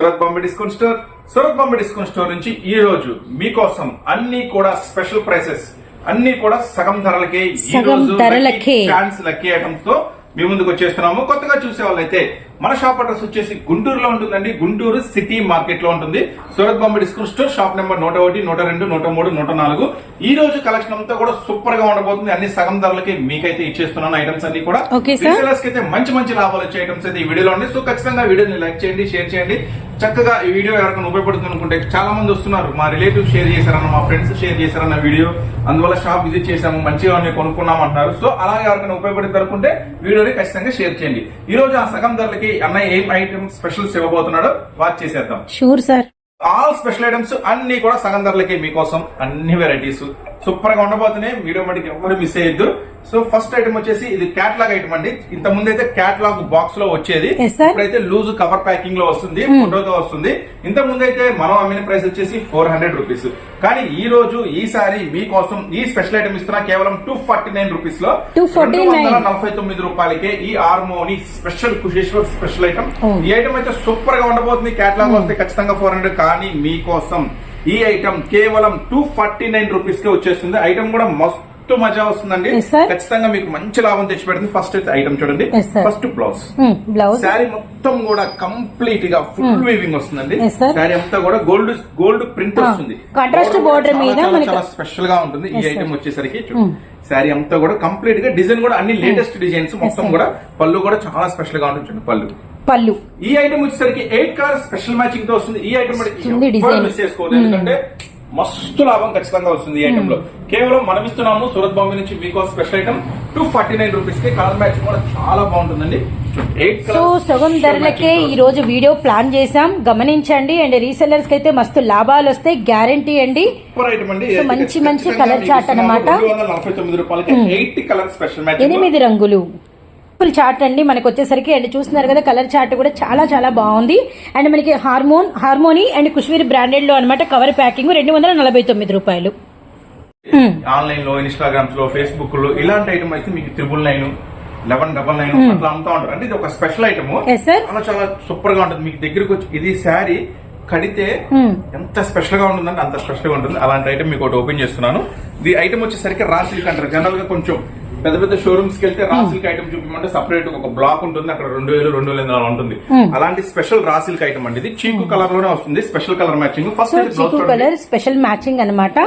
Surat Bombay discount store Surat Bombay discount store నుంచి ఈ రోజు మీకోసం అన్ని కూడా స్పెషల్ ప్రైసెస్ అన్ని కూడా సగం ధరలకే ఈ రోజు. ఛాన్స్ లక్కీ ఐటమ్స్తో మీ ముందుకు వచ్చేస్తున్నాము కొత్తగా చూసే వాళ్ళైతే మన షాప్ అడ్రస్ వచ్చేసి గుంటూరులో ఉంటుందండి. గుంటూరు సిటీ మార్కెట్లో ఉంటుంది. Surat Bombay discount store shop number నూట ఒకటి నూట రెండు నూట మూడు నూట నాలుగు. ఈ రోజు కలెక్షన్ అంతా కూడా సూపర్గా ఉండబోతుంది. అన్ని సగం ధరలకి మీకైతే ఇచ్చేస్తున్నాను ఐటమ్స్ అన్ని కూడా. రీసెలర్స్కి అయితే మంచి మంచి లాభాలు వచ్చే ఐటమ్స్ అయితే ఈ వీడియోలో ఉంది సో ఖచ్చితంగా వీడియోని లైక్ చేయండి షేర్ చేయండి. చక్కగా ఈ వీడియో ఎవరికైనా ఉపయోగపడుతుంది అనుకుంటే చాలా మంది వస్తున్నారు. మా రిలేటివ్ షేర్ చేశారన్న మా ఫ్రెండ్స్ షేర్ చేశారన్న వీడియో. అందువల్ల షాప్ విజిట్ చేసాము మంచిగా ఉన్నాయి కొనుక్కున్నాం అంటారు సో అలాగే ఎవరికైనా ఉపయోగపడింది అనుకుంటే వీడియోని ఖచ్చితంగా షేర్ చేయండి. ఈ రోజు ఆ సగం ధరలకి అన్నయ్య ఏం ఐటమ్ స్పెషల్స్ ఇవ్వబోతున్నాడో వాచ్ చేసేద్దాం. Sure sir all special items అన్ని కూడా సగం ధరలకి మీకోసం అన్ని వెరైటీస్ సూపర్గా ఉండబోతున్నాయి. వీడియో మటుకు ఎవరు మిస్ అయ్యొద్దు సో ఫస్ట్ ఐటమ్ వచ్చేసి ఇది క్యాట్లాగ్ ఐటమ్ అండి. ఇంత ముందు అయితే క్యాట్లాగ్ బాక్స్లో వచ్చేది. ఇప్పుడైతే లూజ్ కవర్ ప్యాకింగ్లో వస్తుంది ఫోటోతో వస్తుంది. ఇంత ముందు అయితే మనం అమ్మిన ప్రైస్ వచ్చేసి ఫోర్ హండ్రెడ్ రూపీస్ కానీ ఈ రోజు ఈసారి మీకోసం ఈ స్పెషల్ ఐటమ్ ఇస్తున్నా కేవలం టూ ఫార్టీ నైన్ రూపీస్లో 249. నలభై తొమ్మిది రూపాయలకే ఈ Harmony special Kusheshwar special item. ఈ ఐటమ్ అయితే సూపర్గా ఉండబోతుంది క్యాటలాగ్ వస్తే ఖచ్చితంగా ఫోర్ హండ్రెడ్ కానీ మీకోసం ఈ ఐటమ్ కేవలం టూ ఫార్టీ నైన్ రూపీస్ కే వచ్చేస్తుంది. ఐటమ్ కూడా మస్తు మజా వస్తుందండి. ఖచ్చితంగా మీకు మంచి లాభం తెచ్చి పెడుతుంది. ఫస్ట్ అయితే ఐటమ్ చూడండి. ఫస్ట్ బ్లౌజ్ బ్లౌజ్ శారీ మొత్తం కూడా కంప్లీట్గా ఫుల్ వీవింగ్ వస్తుందండి. Yes, sir. శారీ అంతా కూడా గోల్డ్ గోల్డ్ ప్రింట్ వస్తుంది. border చాలా, మీద చాలా, స్పెషల్గా ఉంటుంది. ఈ. ఐటమ్ వచ్చేసరికి శారీ అంతా కూడా కంప్లీట్గా డిజైన్ కూడా అన్ని లేటెస్ట్ డిజైన్స్ మొత్తం. కూడా పళ్ళు కూడా చాలా స్పెషల్గా ఉంటుంది పళ్ళు. పళ్ళు. ఈ ఐటమ్ వచ్చేసరికి ఎయిట్ కలర్ స్పెషల్ మ్యాచింగ్తో వస్తుంది. ఈ ఐటమ్. మిస్ చేసుకోవద్దు ఎందుకంటే మస్తు లాభం ఖచ్చితంగా వస్తుంది ఈ ఐటమ్లో కేవలం మనం ఇస్తున్నాము సూరత్ బాంబే నుంచి మీకోసం special item two forty nine రూపీస్కి కలర్ మ్యాచింగ్ కూడా చాలా బాగుంటుందండి. సో సగం ధరలకే ఈ రోజు వీడియో ప్లాన్ చేసాం గమనించండి. అండ్ రీసెల్లర్స్కి అయితే మస్తు లాభాలు వస్తాయి. గ్యారంటీ అండి. మంచి మంచి కలర్ స్పెషల్ మ్యాచింగ్ ఎనిమిది రంగులు. సింపుల్ చార్ట్ అండి. మనకి వచ్చేసరికి అండ్ చూస్తున్నారు కదా కలర్ చార్ట్ కూడా చాలా చాలా బాగుంది. అండ్ మనకి హార్మోన్ హార్మోని అండ్ కుష్వీర్ బ్రాండెడ్లో అనమాట కవర్ ప్యాకింగ్ రెండు వందల నలభై తొమ్మిది రూపాయలు. ఆన్లైన్లో ఇన్స్టాగ్రామ్స్లో ఫేస్బుక్లో ఇలాంటి ఐటమ్ అయితే మీకు triple nine eleven double nine అట్లా అమ్ముతా ఉంటారు. అంటే ఇది ఒక స్పెషల్ ఐటమ్ sir. చాలా చాలా సూపర్గా ఉంటుంది. మీకు దగ్గరకు వచ్చి ఇది శారీ కడితే. ఎంత స్పెషల్గా ఉంటుందంటే అంత స్పెషల్గా ఉంటుంది. అలాంటి ఐటమ్ మీకు ఒకటి ఓపెన్ చేస్తున్నాను. ఈ ఐటమ్ వచ్చేసరికి రా సిల్క్ అంటారు జనరల్గా కొంచెం పెద్ద పెద్ద షోరూమ్స్కి వెళ్తే రా సిల్క్ ఐటమ్ చూపించమంటే సపరేట్ ఒక బ్లాక్ ఉంటుంది. అక్కడ రెండు వేలు రెండు వేల ఎనిమిది ఉంటుంది. అలాంటి స్పెషల్ రా సిల్క్ ఐటమ్ అండి ఇది. చీకు కలర్లోనే వస్తుంది. Special colour matching first chikoo colour special matching అన్నమాట.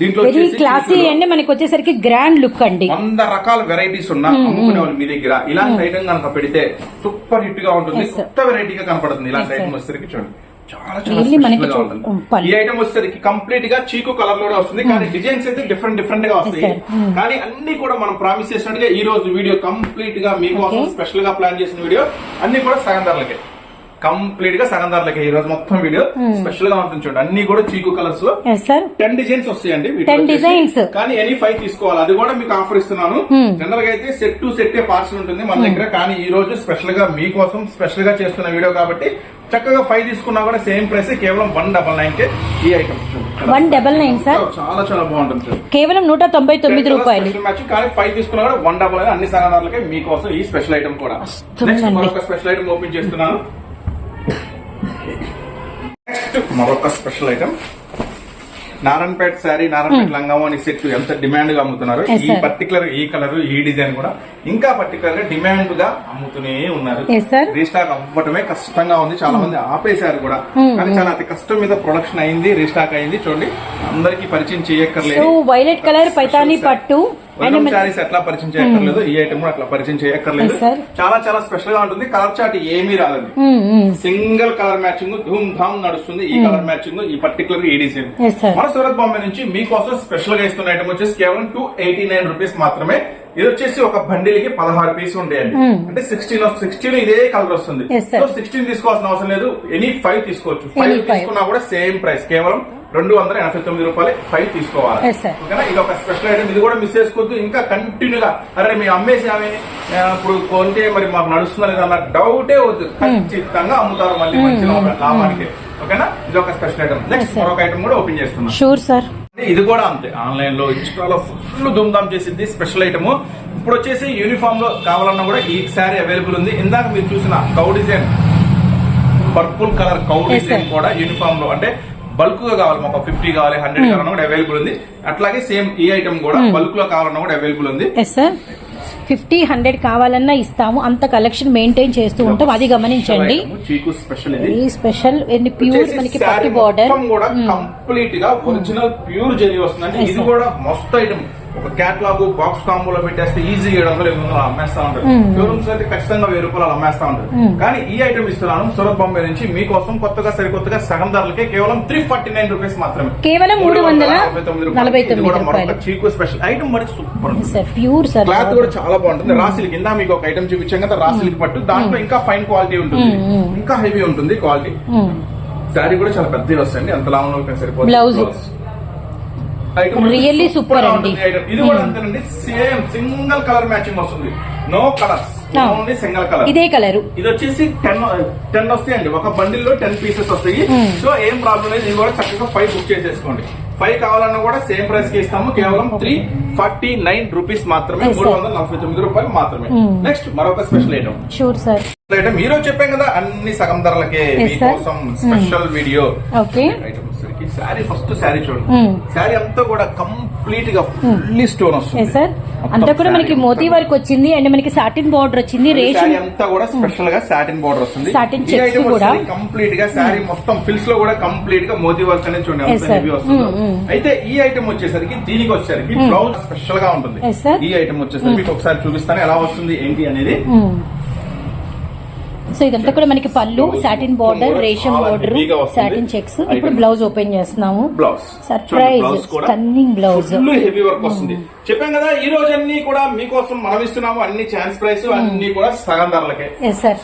దీంట్లో వెరీ క్లాసీ అండి. మనకి వచ్చేసరికి గ్రాండ్ లుక్ అండి. వంద రకాల వెరైటీస్ ఉన్నా అమ్ముకునే వాళ్ళు మీ దగ్గర. ఇలాంటి ఐటమ్ కనుక పెడితే సూపర్ హిట్గా ఉంటుంది. కొత్త వెరైటీగా కనపడుతుంది. ఇలాంటి. ఐటమ్ వచ్చేసరికి చూడండి. చాలా చాలా. ఈ ఐటమ్ వచ్చేసరికి కంప్లీట్గా చీకు కలర్లోనే వస్తుంది కానీ డిజైన్స్ అయితే డిఫరెంట్ డిఫరెంట్గా వస్తాయి. కానీ అన్ని కూడా మనం ప్రామిస్ చేసినట్టుగా ఈ రోజు వీడియో కంప్లీట్గా మీకోసం. స్పెషల్గా ప్లాన్ చేసిన వీడియో అన్ని కూడా సగం ధరలకే కంప్లీట్గా సగం ధరలకే. ఈ రోజు మొత్తం వీడియో Hmm. స్పెషల్గా ఉంటుంది చూడండి. అన్ని కూడా చీకు కలర్స్లో. టెన్ డిజైన్స్ వస్తాయండి వీటిలో 10 వచ్చేసి. designs. కానీ ఎనీ ఫైవ్ తీసుకోవాలి. అది కూడా మీకు ఆఫర్ ఇస్తున్నాను. Hmm. జనరల్గా అయితే సెట్ టు సెట్ పార్సల్ ఉంటుంది మన దగ్గర. కానీ ఈ రోజు స్పెషల్గా మీకోసం స్పెషల్గా చేస్తున్న వీడియో కాబట్టి చక్కగా ఫైవ్ తీసుకున్నా కూడా సేమ్ ప్రైస్ కేవలం వన్ డబల్ నైన్ కే ఈ item one double nine sir చాలా చాలా బాగుంటుంది. కేవలం నూట తొంభై తొమ్మిది రూపాయలు. మ్యాచ్ కానీ ఫైవ్ తీసుకున్నా కూడా వన్ డబల్ నైన్ అన్ని సగనాలకే మీకోసం ఈ స్పెషల్ ఐటమ్ కూడా. స్పెషల్ ఐటమ్ ఓపెన్ చేస్తున్నాను. మరొక స్పెషల్ ఐటమ్. నారాయణపేట శారీ నారాయణపేట లంగామోని సెట్ ఎంత డిమాండ్గా అమ్ముతున్నారు ఈ. పర్టికులర్ ఈ కలర్ ఈ డిజైన్ కూడా ఇంకా పర్టికులర్గా డిమాండ్గా అమ్ముతూనే ఉన్నారు. రీస్టాక్ అవ్వటమే కష్టంగా ఉంది. చాలా మంది ఆపేశారు కూడా. Hmm, కానీ చాలా అతి కష్టం మీద ప్రొడక్షన్ అయింది రీస్టాక్ అయింది. చూడండి అందరికి పరిచయం చేయక్కర్లేదు. వైలెట్ కలర్ పైతాని పట్టు శారీస్ ఎట్లా పరిచయం చేయక్కర్లేదు ఈ ఐటమ్ కూడా అట్లా పరిచయం చేయక్కర్లేదు. చాలా చాలా స్పెషల్గా ఉంటుంది. కలర్ చార్ట్ ఏమీ రాదండి. సింగిల్ కలర్ మ్యాచింగ్ ధూమ్ ధామ్ నడుస్తుంది. ఈ కలర్ మ్యాచింగ్ ఈ పర్టికులర్ ఈ డిజైన్. మన సూరత్ బాంబే నుంచి మీకోసం స్పెషల్గా ఇస్తున్న ఐటమ్ వచ్చేసి కేవలం టూ ఎయిటీ నైన్ రూపీస్ మాత్రమే ఇది వచ్చేసి ఒక బండిల్కి పదహారు పీస్ ఉంటాయండి అంటే సిక్స్టీన్ సిక్స్టీన్ ఇదే కలర్ వస్తుంది. సో సిక్స్టీన్ తీసుకోవాల్సిన అవసరం లేదు. ఎనీ ఫైవ్ తీసుకోవచ్చు. ఫైవ్. తీసుకున్నా కూడా సేమ్ ప్రైస్ కేవలం రెండు వందల ఎనభై తొమ్మిది రూపాయలు ఫైవ్ తీసుకోవాలి. ఓకేనా? ఇది ఒక స్పెషల్ ఐటమ్ ఇది కూడా మిస్ చేసుకోవద్దు. ఇంకా కంటిన్యూగా అరే మేము అమ్మేసి ఆమె ఆ, ఇప్పుడు కొంటే మరి మాకు నడుస్తుందా లేదా అన్న డౌటే వద్దు. ఖచ్చితంగా అమ్ముతారు మళ్ళీ మంచి లాభ- లాభానికి. ఓకేనా? ఇది ఒక స్పెషల్ ఐటమ్ నెక్స్ట్. మరొక ఐటమ్ కూడా ఓపెన్ చేస్తున్నాం. షూర్ సార్ ఇది కూడా అంతే. ఆన్లైన్లో ఇన్స్టాలో ఫుల్ ధూమ్ధామ్ చేసింది స్పెషల్ ఐటమ్. ఇప్పుడు వచ్చేసి యూనిఫామ్లో కావాలన్నా కూడా ఈ శారీ అవైలబుల్ ఉంది. ఇందాక మీరు చూసిన గౌ డిజైన్ పర్పుల్ కలర్ కౌ డిజైన్. కూడా యూనిఫామ్లో. అంటే బల్క్గా కావాలి మాకు ఫిఫ్టీ కావాలి హండ్రెడ్ Hmm. కావాలన్నా కూడా అవైలబుల్ ఉంది. అట్లాగే సేమ్ ఈ ఐటమ్ కూడా బల్క్లో కావాలన్నా కూడా అవైలబుల్ ఉంది. ఫిఫ్టీ హండ్రెడ్ కావాలన్నా ఇస్తాము. అంత కలెక్షన్ మెయింటైన్ చేస్తూ ఉంటాం. అది గమనించండి. స్పెషల్ ఇది. ఈ స్పెషల్ ఎన్ని ప్యూర్ మనకి పట్టు బార్డర్ కంప్లీట్గా ఒరిజినల్ ప్యూర్ జరీ వస్తుంది ఇది. కూడా మస్తు ఐటమ్. ఒక క్యాట్లాగ్ బాక్స్ కాంబోలో పెట్టేస్తే ఈజీ ఏడు వందలు ఎనిమిది వందలు అమ్మేస్తా ఉంటారు. షోరూమ్స్ అయితే ఖచ్చితంగా వెయ్యి రూపాయలు అమ్మేస్తా ఉంటారు. కానీ ఈ ఐటమ్ ఇస్తున్నాను సూరత్ బాంబే నుంచి మీకోసం కొత్తగా సరికొత్తగా సగం ధరలకే కేవలం త్రీ ఫార్టీ నైన్ రూపీస్ మాత్రమే. కేవలం మూడు వందల నలభై తొమ్మిది చీకు స్పెషల్ ఐటమ్ మరి సూపర్ ప్యూర్ సార్ క్లాత్ కూడా చాలా బాగుంటుంది. రాసిల్ కింద మీకు ఒక ఐటమ్ చూపించాం కదా రాసిల్ పట్టు. దాంట్లో ఇంకా ఫైన్ క్వాలిటీ ఉంటుంది. ఇంకా హెవీ ఉంటుంది క్వాలిటీ శారీ కూడా చాలా పెద్దవి వస్తాయండి అంత లాంగ్ సరిపోతుంది Blouse. Super గా అండి. ఇది కూడా అంతేనండి. సేమ్ సింగిల్ కలర్ మ్యాచింగ్ వస్తుంది. No colours. Only single colour ఇదే కలరు ఇది వచ్చేసి టెన్ టెన్ వస్తాయండి. ఒక బండిల్లో టెన్ పీసెస్ వస్తాయి. Hmm. సో ఏం ప్రాబ్లం లేదు. ఇది కూడా చక్కగా ఫైవ్ బుక్ చేసేసుకోండి. ఫైవ్ కావాలన్నా కూడా సేమ్ ప్రైస్కి ఇస్తాము కేవలం త్రీ ఫార్టీ నైన్ రూపీస్ మాత్రమే. మూడు వందల నలభై తొమ్మిది రూపాయలు మాత్రమే. నెక్స్ట్ మరొక special item sure sir item మీరు చెప్పాం కదా అన్ని సగం ధరలకే. మీకోసం special video item sari first sari చూడండి. శారీ అంతా కూడా కంప్లీట్ గా ఫుల్లీ స్టోన్ వస్తుంది. అంతా కూడా మనకి మోతీ వర్క్ వచ్చింది అండ్ మనకి సాటిన్ బార్డర్ వచ్చింది రేషన్ అంతా కూడా స్పెషల్గా సాటిన్ బోర్డర్ వస్తుంది. Satin checks కూడా. కంప్లీట్గా శారీ మొత్తం ఫిల్స్లో కూడా కంప్లీట్గా మోతీ వర్క్ అనేది చూడండి వస్తుందో. అయితే ఈ ఐటమ్ వచ్చేసరికి దీనికి వచ్చేసరికి బ్లౌజ్ స్పెషల్గా ఉంటుంది. ఈ ఐటమ్ వచ్చేసరికి మీకు ఒకసారి చూపిస్తాను ఎలా వస్తుంది ఏంటి అనేది. సో ఇదంతా కూడా మనకి పళ్ళు సాటిన్ బార్డర్ రేషన్ బార్డర్. సాటిన్ చెక్స్ ఇప్పుడు. బ్లౌజ్ ఓపెన్ చేస్తున్నాము blouse. Stunning blouse. Full heavy work వస్తుంది చెప్పాం కదా ఈ రోజు అన్ని కూడా మీకోసం మనం ఇస్తున్నాము అన్ని ఛాన్స్ ప్రైస్ అన్ని కూడా సగం ధరలకే.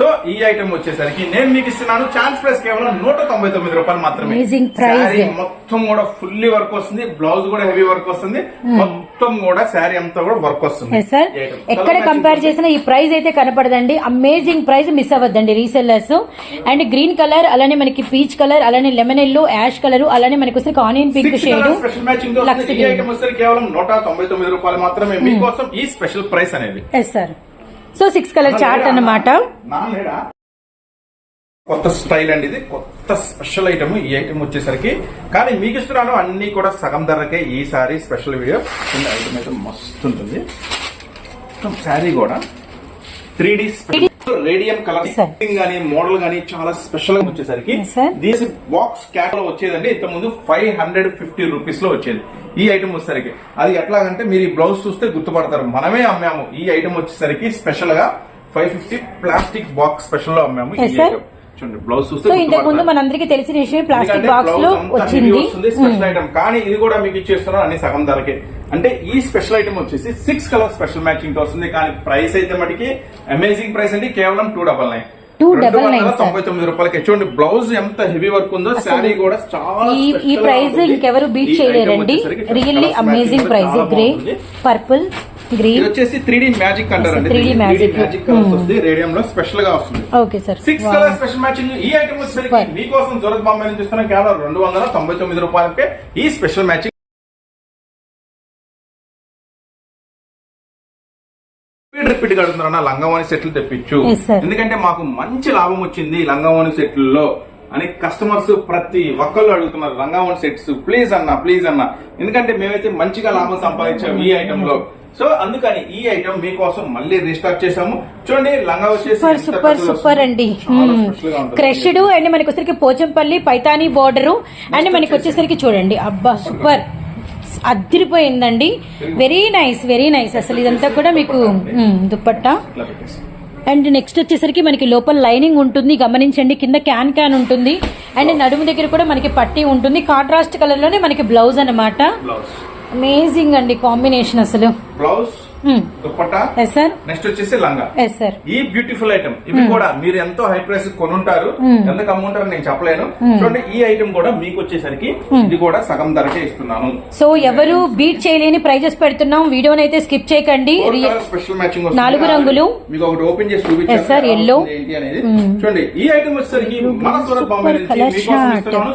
సో ఈ ఐటమ్ వచ్చేసరికి నేను మీకు ఇస్తున్నాను ఛాన్స్ ప్రైస్ కేవలం నూట తొంభై తొమ్మిది రూపాయలు మాత్రమే. మొత్తం కూడా ఫుల్లీ వర్క్ వస్తుంది బ్లౌజ్ కూడా హెవీ వర్క్ వస్తుంది. మొత్తం కూడా శారీ అంతా కూడా వర్క్ వస్తుంది. ఎక్కడ కంపేర్ చేసినా ఈ ప్రైస్ అయితే కనపడదండి. అమేజింగ్ ప్రైస్ మిస్ అవ్వద్దండి రీసెల్లర్స్ అండ్ గ్రీన్ కలర్ అలానే మనకి పీచ్ కలర్ అలానే లెమన్ ఎల్లో యాష్ కలర్ అలానే మనకి వచ్చేసరికి ఆనియన్ పింక్ షేడ్ కేవలం నూట తొంభై తొమ్మిది రూపాయలు మాత్రమే. మీకోసం ఈ స్పెషల్ ప్రైస్ అనేది. Yes sir so six colour chart లేడా? కొత్త స్టైల్ అండి ఇది. కొత్త స్పెషల్ ఐటమ్ ఈ ఐటమ్ వచ్చేసరికి. కానీ మీకు ఇస్తున్నాను అన్ని కూడా సగం ధరకే ఈసారి స్పెషల్ వీడియో. ఐటమ్ అయితే మస్తు ఉంటుంది. శారీ కూడా. Three D radium colour. గానీ మోడల్ గానీ చాలా స్పెషల్గా వచ్చేసరికి. దీని బాక్స్ క్యాట్లో వచ్చేదండి ఇంత ముందు ఫైవ్ హండ్రెడ్ ఫిఫ్టీ రూపీస్లో వచ్చేది ఈ ఐటమ్ వచ్చేసరికి అది ఎట్లాగంటే మీరు ఈ బ్లౌజ్ చూస్తే గుర్తుపడతారు మనమే అమ్మాము ఈ ఐటమ్ వచ్చేసరికి స్పెషల్గా ఫైవ్ ఫిఫ్టీ ప్లాస్టిక్ బాక్స్ స్పెషల్లో అమ్మాము ఈ. ఐటమ్ చూడండి బ్లౌజ్ చూస్తే ఇంతకు ముందు. మనందరికీ తెలిసిన విషయం ప్లాస్టిక్ బాక్స్లో వచ్చింది. స్పెషల్ ఐటమ్ కానీ ఇది కూడా మీకు ఇచ్చేస్తున్నాను అన్ని సగం ధరకే. అంటే ఈ స్పెషల్ ఐటమ్ వచ్చేసి సిక్స్ కలర్ స్పెషల్ మ్యాచింగ్తో వస్తుంది. కానీ ప్రైస్ అయితే మటుకి అమేజింగ్ ప్రైస్ అండి. కేవలం టూ డబల్ నైన్ 299, sir. తొంభై తొమ్మిది రూపాయలకి. చూడండి బ్లౌజ్ ఎంత హెవీ వర్క్ ఉందో శారీ కూడా చాలా ఈ ప్రైస్. ఇంకెవరు beat చేయలేరండి. Really amazing price grey. Purple green వచ్చేసి త్రీ డి మ్యాజిక్ అంటారండి 3D magic. Magic. Colours Hmm. వస్తుంది రేడియం లో స్పెషల్గా వస్తుంది. Okay sir six colour special matching ఈ ఐటమ్ వచ్చేసరికి. మీకోసం జూరత్ బాంబే నుంచి ఇస్తున్న కేవలం రెండు వందల తొంభై తొమ్మిది రూపాయలకే ఈ స్పెషల్ మ్యాచింగ్ రిపీట్ రిపీట్ కడుతున్నారన్న లంగావాణి సెట్లు తెప్పించు. ఎందుకంటే మాకు మంచి లాభం వచ్చింది లంగావాణి సెట్లలో అని కస్టమర్స్ ప్రతి ఒక్కళ్ళు అడుగుతున్నారు లంగావాణి సెట్స్. ప్లీజ్ అన్న ప్లీజ్ అన్న. ఎందుకంటే మేమైతే మంచిగా లాభం సంపాదించాము ఈ ఐటమ్లో. సో అందుకని ఈ ఐటమ్ మీకోసం మళ్ళీ రీస్టాక్ చేసాము చూడండి లంగా వచ్చేసి సూపర్ సూపర్ సూపర్. అండి. క్రష్డ్ అండ్ మనకి వచ్చేసరికి పోచంపల్లి పైతానీ బార్డర్ అండ్ మనకి వచ్చేసరికి చూడండి. అబ్బా సూపర్. అదిరిపోయిందండి. వెరీ నైస్ వెరీ నైస్ అసలు ఇదంతా కూడా మీకు దుప్పట్టా. అండ్ నెక్స్ట్ వచ్చేసరికి మనకి లోపల లైనింగ్ ఉంటుంది. గమనించండి కింద క్యాన్ క్యాన్ ఉంటుంది. అండ్ నడుము దగ్గర కూడా మనకి పట్టీ ఉంటుంది. కాంట్రాస్ట్ కలర్లోనే మనకి బ్లౌజ్ అన్నమాట. బ్లౌజ్ అమేజింగ్ అండి కాంబినేషన్ అసలు. Blouse dupatta? Yes sir next వచ్చేసి లంగా. ఈ బ్యూటిఫుల్ ఐటమ్ ఇవి కూడా మీరు ఎంతో హై ప్రైస్ కొనుంటారు. ఎంత అమ్ముంటారు నేను చెప్పలేను. చూడండి ఈ ఐటమ్ కూడా మీకు వచ్చేసరికి ఇది కూడా సగం ధరకే ఇస్తున్నాను. సో ఎవరు బీట్ చేయలేని ప్రైజెస్ పెడుతున్నాం. వీడియోని అయితే స్కిప్ చేయకండి. Special matching. నాలుగు రంగులు. మీకు ఒకటి ఓపెన్ చేసి Yes, చూపించాను sir, ఎలా yellow. వస్తుంది ఏంటి అనేది. చూడండి ఈ ఐటమ్ వచ్చేసరికి మన Surat Bombay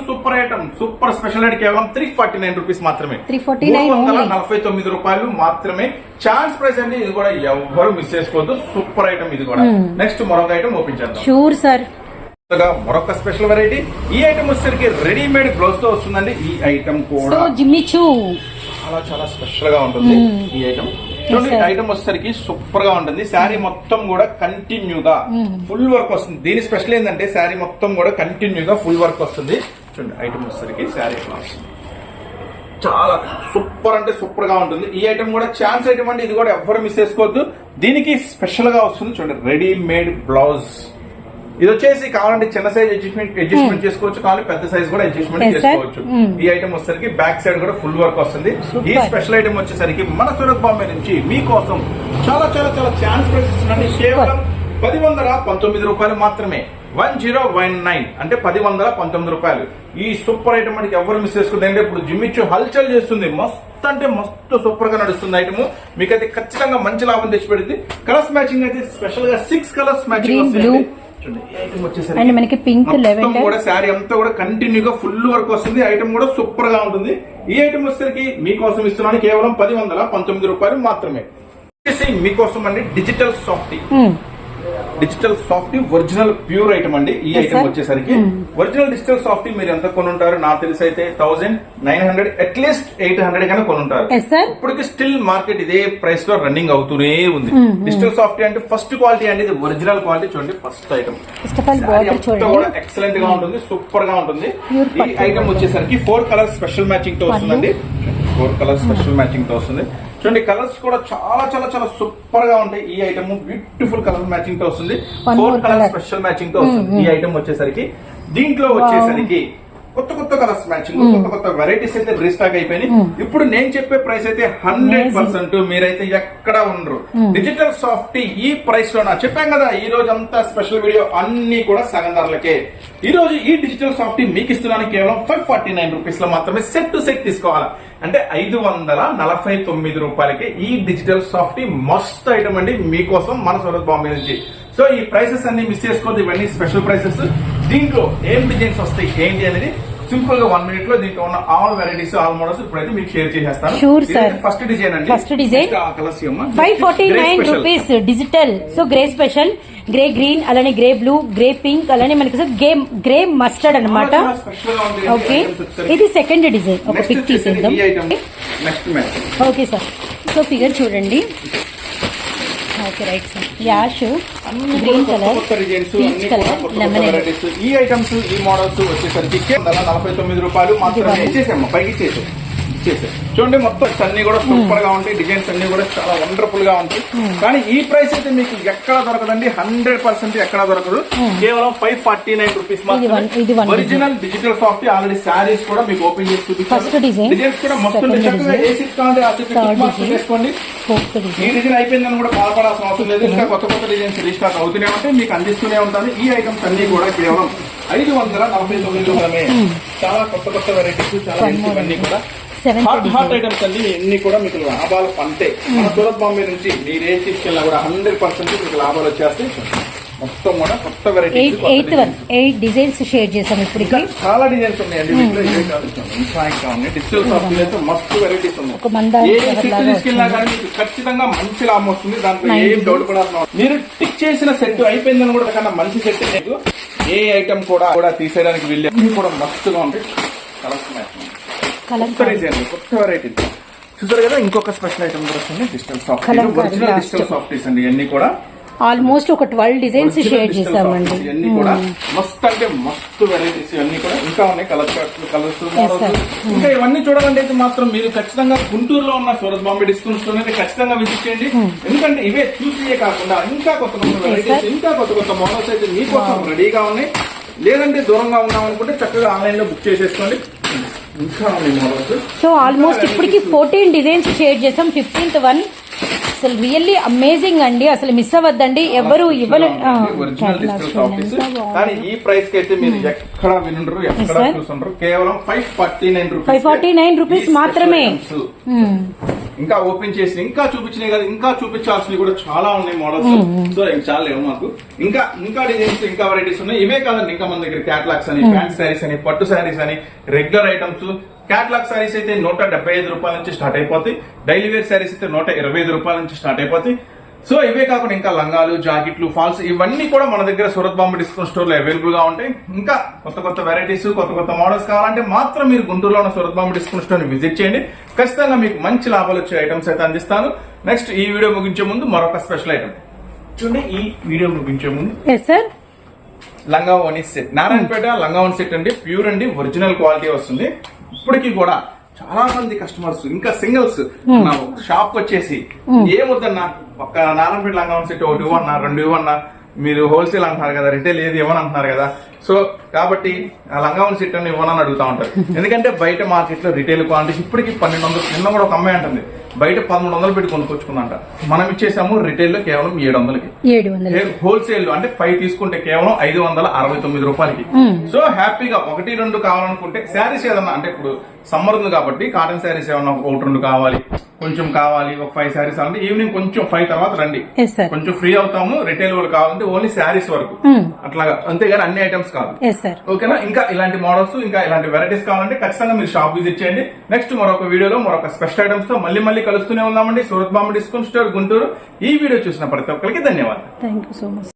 super item super special item కేవలం త్రీ ఫార్టీ నైన్ రూపీస్ మాత్రమే. 349 మూడు వందల only. నలభై తొమ్మిది రూపాయలు మాత్రమే. ఛాన్స్ ప్రైస్ అండి ఇది కూడా ఎవ్వరు మిస్ చేసుకోవద్దు. సూపర్ ఐటమ్ ఇది కూడా. నెక్స్ట్ మరొక ఐటమ్ ఓపెన్ చేద్దాం. షూర్ సార్ మరొక స్పెషల్ వెరైటీ ఈ ఐటమ్ వచ్చేసరికి రెడీమేడ్ బ్లౌజ్తో వస్తుందండి. ఈ ఐటమ్ కూడా జిమ్మిచూ చాలా చాలా స్పెషల్గా ఉంటుంది ఈ ఐటమ్ చూడండి. ఐటమ్ వచ్చేసరికి సూపర్గా ఉంటుంది. శారీ మొత్తం కూడా కంటిన్యూ గా ఫుల్ వర్క్ వస్తుంది. దీని స్పెషల్ ఏంటంటే శారీ మొత్తం కూడా కంటిన్యూ గా ఫుల్ వర్క్ వస్తుంది. చూడండి ఐటమ్ వచ్చేసరికి శారీ వస్తుంది చాలా సూపర్ అంటే సూపర్గా ఉంటుంది. ఈ ఐటమ్ కూడా ఛాన్స్ ఐటమ్ అంటే ఇది కూడా ఎవ్వరు మిస్ చేసుకోవద్దు. దీనికి స్పెషల్గా వస్తుంది చూడండి. రెడీమేడ్ బ్లౌజ్ ఇది వచ్చేసి కావాలంటే చిన్న సైజ్ అడ్జస్ట్మెంట్ అడ్జస్ట్మెంట్ చేసుకోవచ్చు కావాలి పెద్ద సైజ్ కూడా అడ్జస్ట్మెంట్. చేసుకోవచ్చు. Hmm. ఈ ఐటమ్ వచ్చేసరికి బ్యాక్ సైడ్ కూడా ఫుల్ వర్క్ వస్తుంది. ఈ స్పెషల్ ఐటమ్ వచ్చేసరికి మన సూరత్ బాంబే నుంచి మీకోసం చాలా చాలా చాలా ఛాన్స్ ప్రశ్నిస్తున్నాను కేవలం పది వందల పంతొమ్మిది రూపాయలు మాత్రమే. వన్ జీరో వన్ నైన్ అంటే పది వందల పంతొమ్మిది రూపాయలు. ఈ సూపర్ ఐటమ్ మనకి ఎవరు మిస్ చేసుకుంది అంటే ఇప్పుడు జిమ్మిచ్చు హల్చల్ చేస్తుంది. మస్తు అంటే మస్తు సూపర్గా నడుస్తుంది ఐటమ్ మీకైతే ఖచ్చితంగా మంచి లాభం తెచ్చిపెడుతుంది. కలర్స్ మ్యాచింగ్ అయితే స్పెషల్గా సిక్స్ కలర్స్ మ్యాచింగ్ అండ్ మనకి పింక్ లెవెండర్ కూడా శారీ అంతా కూడా కంటిన్యూ గా ఫుల్ వర్క్ వస్తుంది. ఐటమ్ కూడా సూపర్గా ఉంటుంది. ఈ ఐటమ్ వచ్చేసరికి మీకోసం ఇస్తున్నాను. కేవలం పది వందల పంతొమ్మిది రూపాయలు మాత్రమే. మీకోసం అండి digital softy digital softy original pure item అండి. ఈ ఐటమ్. వచ్చేసరికి ఒరిజినల్ డిజిటల్ సాఫ్టీ మీరు ఎంత కొనుంటారు? నాకు తెలిసి అయితే thousand nine hundred at least eight hundred కన్నా కొనుంటారు. ఇప్పటికి స్టిల్ మార్కెట్ ఇదే ప్రైస్లో రన్నింగ్ అవుతూనే ఉంది. డిజిటల్ సాఫ్టీ అంటే ఫస్ట్ క్వాలిటీ అండి. ఇది ఒరిజినల్ క్వాలిటీ చూడండి ఫస్ట్ ఐటమ్ ఎక్సలెంట్గా ఉంటుంది సూపర్గా ఉంటుంది ఈ. ఐటమ్ వచ్చేసరికి ఫోర్ కలర్ స్పెషల్ మ్యాచింగ్తో వస్తుందండి. ఫోర్ కలర్ స్పెషల్ మ్యాచింగ్తో వస్తుంది. చూడండి కలర్స్ కూడా చాలా చాలా చాలా సూపర్గా ఉంటాయి. ఈ ఐటమ్ బ్యూటిఫుల్ కలర్ మ్యాచింగ్తో వస్తుంది. Four colour. స్పెషల్ మ్యాచింగ్తో వస్తుంది ఈ ఐటమ్ వచ్చేసరికి. దీంట్లో వచ్చేసరికి కొత్త కొత్త కలర్స్ మ్యాచింగ్ కొత్త కొత్త వెరైటీస్ అయితే రీస్టాక్ అయిపోయినాయి. ఇప్పుడు నేను చెప్పే ప్రైస్ అయితే హండ్రెడ్ పర్సెంట్ మీరైతే ఎక్కడ ఉండరు. డిజిటల్ సాఫ్టీ ఈ ప్రైస్లో చెప్పాం కదా ఈ రోజు అంతా స్పెషల్ వీడియో అన్ని కూడా సగం ధరలకే. ఈ రోజు ఈ డిజిటల్ సాఫ్టీ మీకు ఇస్తున్నాను కేవలం ఫైవ్ ఫార్టీ నైన్ రూపీస్లో మాత్రమే సెట్ టు సెట్ తీసుకోవాలా? అంటే ఐదు వందల నలభై తొమ్మిది రూపాయలకి ఈ డిజిటల్ సాఫ్టీ మస్త్ ఐటమ్ అండి. మీకోసం మన సూరత్ బాంబే నుంచి. సో ఈ ప్రైసెస్ అన్ని మిస్ చేసుకోవద్దు. ఇవన్నీ స్పెషల్ ప్రైసెస్ దీంట్లో ఏం డిజైన్స్ వస్తాయి ఏంటి అనేది సింపుల్గా వన్ మినిట్లో దీంట్లో ఉన్న ఆల్ వెరైటీస్ ఆల్ మోడల్స్ ఇప్పుడైతే మీకు షేర్ చేసేస్తాను. Sure, sir. ఫస్ట్ డిజైన్ అండి. Design. Colours five forty nine rupees digital so grey special grey green అలానే గ్రే బ్లూ గ్రే పింక్ అలానే మనకి గ్రే గ్రే మస్టర్డ్ అనమాట ఓకే ఇది సెకండ్ డిజైన్ ఒక పిక్ తీసేద్దాం. ఓకే సార్ సో ఫిగర్ చూడండి. Okay right sir ash green colour కొత్త designs peach అన్ని కలర్ కూడా కొత్త కొత్త లెమన్ వెరైటీస్ ఈ ఐటమ్స్ ఈ మోడల్స్ వచ్చేసరికి నలభై తొమ్మిది రూపాయలు మాత్రమే. ఇచ్చేసాము పైకి ఇచ్చేసాం ఇచ్చేసాం చూడండి మొత్తం అన్ని కూడా సూపర్గా ఉంటాయి. డిజైన్స్ అన్ని కూడా చాలా వండర్ఫుల్గా ఉంటాయి. కానీ ఈ ప్రైస్ అయితే మీకు ఎక్కడ దొరకదండి. హండ్రెడ్ పర్సెంట్ ఎక్కడ దొరకదు. కేవలం five forty nine rupees original digital soft already saris కూడా మీకు ఓపెన్ చేసి design. డిజైన్స్ కూడా design. చేసుకోండి ఈ డిజైన్ అయిపోయిందని కూడా బాధపడాల్సిన అవసరం లేదు. ఇంకా కొత్త కొత్త డిజైన్స్ రీస్టాక్ అవుతూనే ఉంటాయి. మీకు అందిస్తూనే ఉంటాను ఈ ఐటమ్స్ అన్ని కూడా కేవలం ఐదు వందల నలభై తొమ్మిది రూపాయలమే. చాలా కొత్త కొత్త వెరైటీస్ చాలా. అన్ని కూడా హాట్ హాట్. ఐటమ్స్ అన్ని ఎన్ని కూడా మీకు లాభాలు పంటే. మన సూరత్ బాంబే నుంచి మీరు ఏ తీసుకెళ్ళినా కూడా హండ్రెడ్ పర్సెంట్ మీకు లాభాలు వచ్చేస్తాయి. మొత్తం కూడా కొత్త eight eighth one varieties eight designs share చేసాం ఇప్పటికి. చాలా డిజైన్స్ ఉన్నాయండి ఇంకా. ఇంకా ఉన్నాయి. డిజిటల్ సాఫ్ట్వేర్ అయితే మస్తు వెరైటీస్ ఉన్నాయి. ఏ సెట్ తీసుకెళ్ళినా. కానీ మీకు ఖచ్చితంగా మంచి లాభం వస్తుంది. దాంట్లో ఏం. డౌట్ కూడా లేదు. మీరు టిక్ చేసిన సెట్ అయిపోయిందని కూడా కన్నా మంచి సెట్ మీకు ఏ ఐటమ్ కూడా కూడా తీసేయడానికి వెళ్ళి కూడా మస్తుగా ఉంటాయి. కలర్స్ మ్యాచింగ్ కలం కొత్త వెరైటీ చూసారు కదా ఇంకొక స్పెషల్ ఐటమ్ కూడా వస్తుంది digital soft original last. Digital softies అండి ఇవన్నీ కూడా. ఆల్మోస్ట్ ఒక ట్వెల్వ్ డిజైన్స్ షేర్ చేసామండి ఇవన్నీ కూడా. మస్తు అంటే మస్తు వెరైటీస్ ఇవన్నీ కూడా. ఇంకా ఉన్నాయి కలర్ కలర్స్ sir. ఇంకా ఇవన్నీ చూడాలంటే అయితే మాత్రం మీరు ఖచ్చితంగా గుంటూరులో ఉన్న సూరత్ బాంబే డిస్కౌంట్స్ అయితే ఖచ్చితంగా విజిట్ చేయండి. ఎందుకంటే ఇవే చూసియే కాకుండా ఇంకా కొత్త కొత్త వెరైటీస్. ఇంకా కొత్త కొత్త మోడల్స్ అయితే మీకోసం రెడీగా ఉన్నాయి. లేదంటే దూరంగా ఉన్నాం అనుకుంటే చక్కగా ఆన్లైన్లో బుక్ చేసేసుకోండి. సో ఆల్మోస్ట్ ఇప్పటికి ఫోర్టీన్ డిజైన్స్ షేర్ చేసాం. ఫిఫ్టీన్త్ వన్ అసలు రియల్లీ అమేజింగ్ అండి. అసలు మిస్ అవ్వద్దండి. ఎవరు ఇవ్వలే ఆ, ఒరిజినల్ catalogs డిజిటల్ సాఫ్టీస్ ఎంత బాగుంది. కానీ ఈ ప్రైస్కి అయితే మీరు ఎక్కడ వినుండ్రు ఎక్కడ sir. చూసుండ్రు. కేవలం five forty nine rupees 549 rupees మాత్రమే. ఇంకా ఓపెన్ చేసి ఇంకా చూపించినాయి కదా ఇంకా చూపించాల్సినవి కూడా చాలా ఉన్నాయి మోడల్స్ సో చాలా లేవు మాకు. ఇంకా ఇంకా డిజైన్స్ ఇంకా వెరైటీస్ ఉన్నాయి. ఇవే కాదండి ఇంకా మన దగ్గర క్యాట్లాగ్స్ అని ప్యాంట్ శారీస్ అని పట్టు శారీస్ అని రెగ్యులర్ ఐటమ్స్ క్యాట్లాగ్ శారీస్ అయితే నూట డెబ్బై ఐదు రూపాయల నుంచి స్టార్ట్ అయిపోతాయి. డైలీ వేర్ శారీస్ అయితే నూట ఇరవై ఐదు రూపాయల నుంచి స్టార్ట్ అయిపోతాయి. సో ఇవే కాకుండా ఇంకా లంగాలు జాకెట్లు ఫాల్స్ ఇవన్నీ కూడా మన దగ్గర సూరత్ బాంబే డిస్కౌంట్ స్టోర్లో అవైలబుల్గా ఉంటాయి. ఇంకా కొత్త కొత్త వెరైటీస్ కొత్త కొత్త మోడల్స్ కావాలంటే మాత్రం మీరు గుంటూరులో ఉన్న సూరత్ బాంబే డిస్కౌంట్ స్టోర్ని విజిట్ చేయండి. ఖచ్చితంగా మీకు మంచి లాభాలు వచ్చే ఐటమ్స్ అయితే అందిస్తాను. నెక్స్ట్ ఈ వీడియో ముగించే ముందు మరొక స్పెషల్ ఐటమ్ చూడండి ఈ వీడియో ముగించే ముందు సార్ లంగా ఓని సెట్ నారాయణపేట లంగా ఓని సెట్ అండి. ప్యూర్ అండి ఒరిజినల్ క్వాలిటీ వస్తుంది. ఇప్పటికీ కూడా చాలా మంది కస్టమర్స్ ఇంకా సింగిల్స్ షాప్ వచ్చేసి ఏమొద్దన్నా ఒక్క నారాయణపేట లంగా సెట్ ఒకటి ఇవ్వన్నా రెండు ఇవ్వన్నా మీరు హోల్సేల్ అంటున్నారు కదా రిటైల్ ఏది ఇవ్వని అంటున్నారు కదా. సో కాబట్టి ఆ లంగా ఓని సెట్ అని ఇవ్వనని అడుగుతా ఉంటారు. ఎందుకంటే బయట మార్కెట్లో రిటైల్ క్వాలిటీస్ ఇప్పటికి పన్నెండు వందలు నిన్న కూడా ఒక అమ్మాయి అంటుంది బయట పదమూడు వందలు పెట్టి కొనుక్కొచ్చుకుందంట. మనం ఇచ్చేసాము రిటైల్లో కేవలం ఏడు వందలకి. హోల్సేల్ అంటే ఫైవ్ తీసుకుంటే కేవలం ఐదు వందల అరవై తొమ్మిది రూపాయలకి. సో హ్యాపీగా ఒకటి రెండు కావాలనుకుంటే శారీస్ ఏదన్నా అంటే ఇప్పుడు సమ్మర్ ఉంది కాబట్టి కాటన్ శారీస్ ఏమన్నా ఒకటి రెండు కావాలి. కొంచెం కావాలి ఒక ఫైవ్ శారీస్ అంటే ఈవినింగ్ కొంచెం ఫైవ్ తర్వాత రండి. కొంచెం ఫ్రీ అవుతాము రిటైల్ వాళ్ళు కావాలంటే ఓన్లీ శారీస్ వరకు. అట్లాగా అంతేగాని అన్ని ఐటమ్స్ కాదు. ఓకేనా ఇంకా ఇలాంటి మోడల్స్ ఇంకా ఇలాంటి వెరైటీస్ కావాలంటే ఖచ్చితంగా మీరు షాప్ విజిట్ చేయండి. నెక్స్ట్ మరొక వీడియోలో మరొక స్పెషల్ ఐటమ్స్తో మళ్ళీ మళ్ళీ కలుస్తూనే ఉన్నామండి. Surat Bombay discount store Guntur. ఈ వీడియో చూసిన ప్రతి ఒక్కరికి ధన్యవాదాలు. Thank you so much